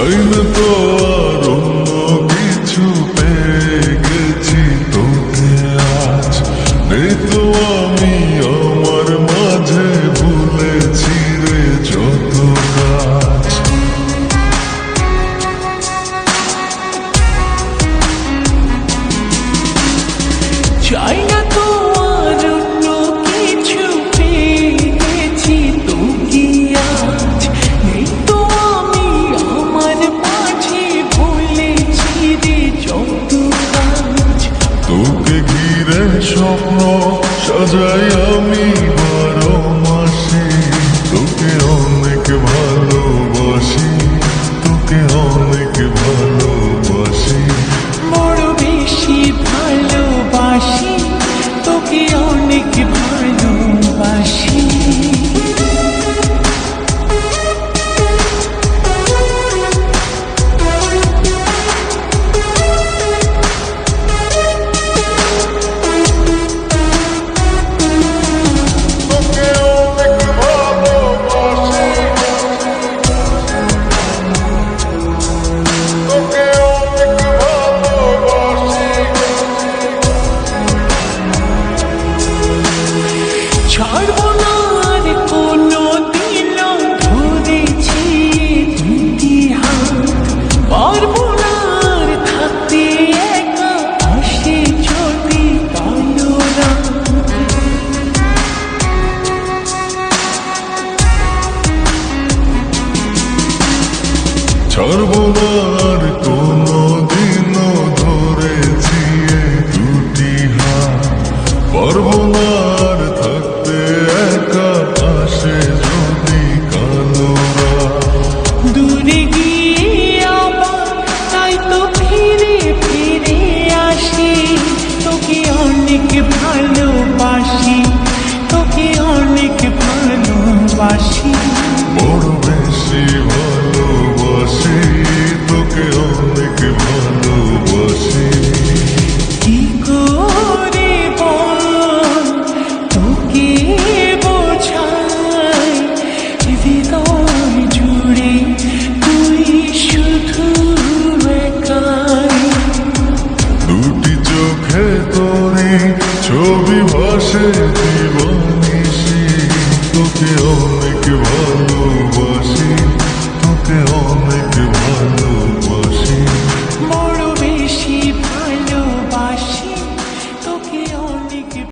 চাই না তো আর অন্য কিছু পেয়ে গেছি তোকে আজ তো আমি। Azrael me সর্ববার তো ছবি ভাসে